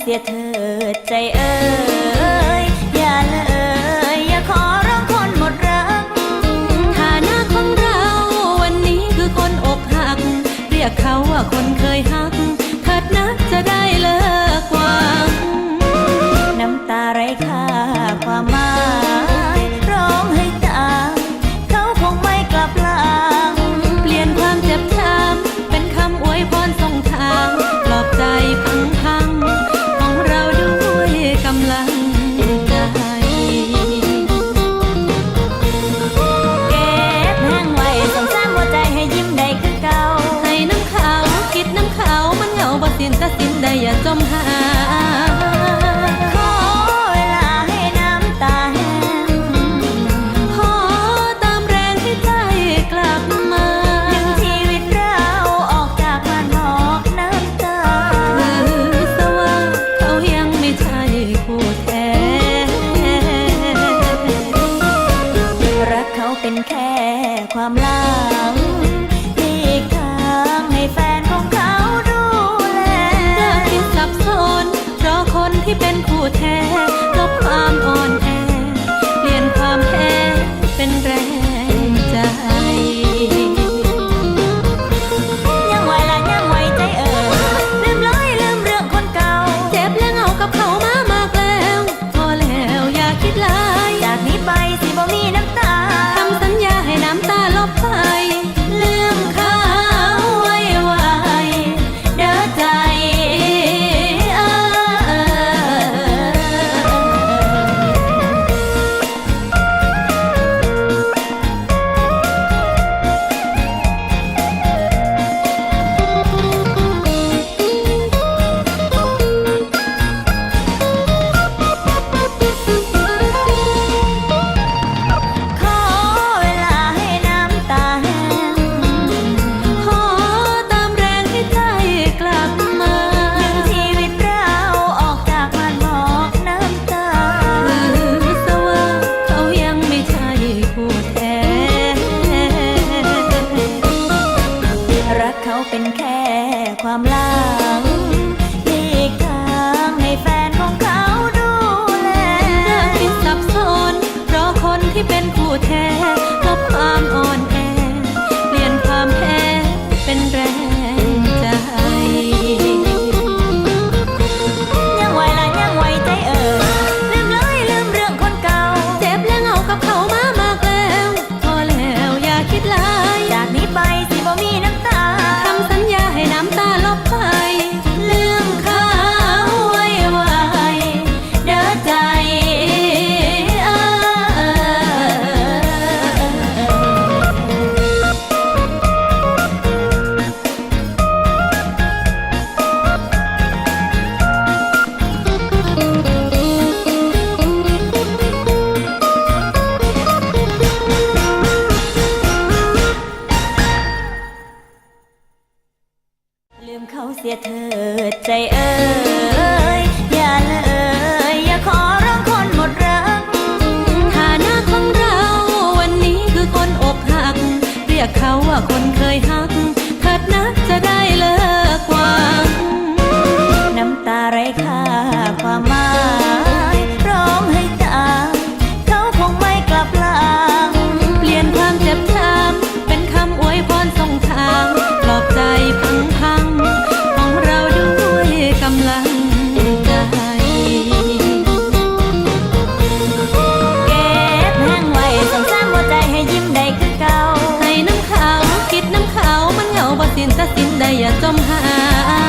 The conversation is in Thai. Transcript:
เสียเธอใจเอ่ยอย่าเลยอย่าขอร้องคนหมดรักฐานะของเราวันนี้คือคนอกหัก เรียกเขาว่าคนเคยหักเถิดนะ สินตัดสินได้อย่าจมหาขอลาให้น้ำตาแหงขอตามแรงให้ใจกลับมาถึงชีวิตเราออกจากบ้นนอกน้ำตาหรือสว่าเขายังไม่ใช่คู่แท้รักเขาเป็นแค่ความลัง ที่เป็นคู่เธ คู่แท้ รักเขาเป็นแค่ความลา ลืมเขาเสียเธอใจเอ้ยอย่าเลยอย่าขอร้องคนหมดรักฐานะของเราวันนี้คือคนอกหัก เรียกเขาว่าคนเคยหัก นตะสินได้อย่าจมหา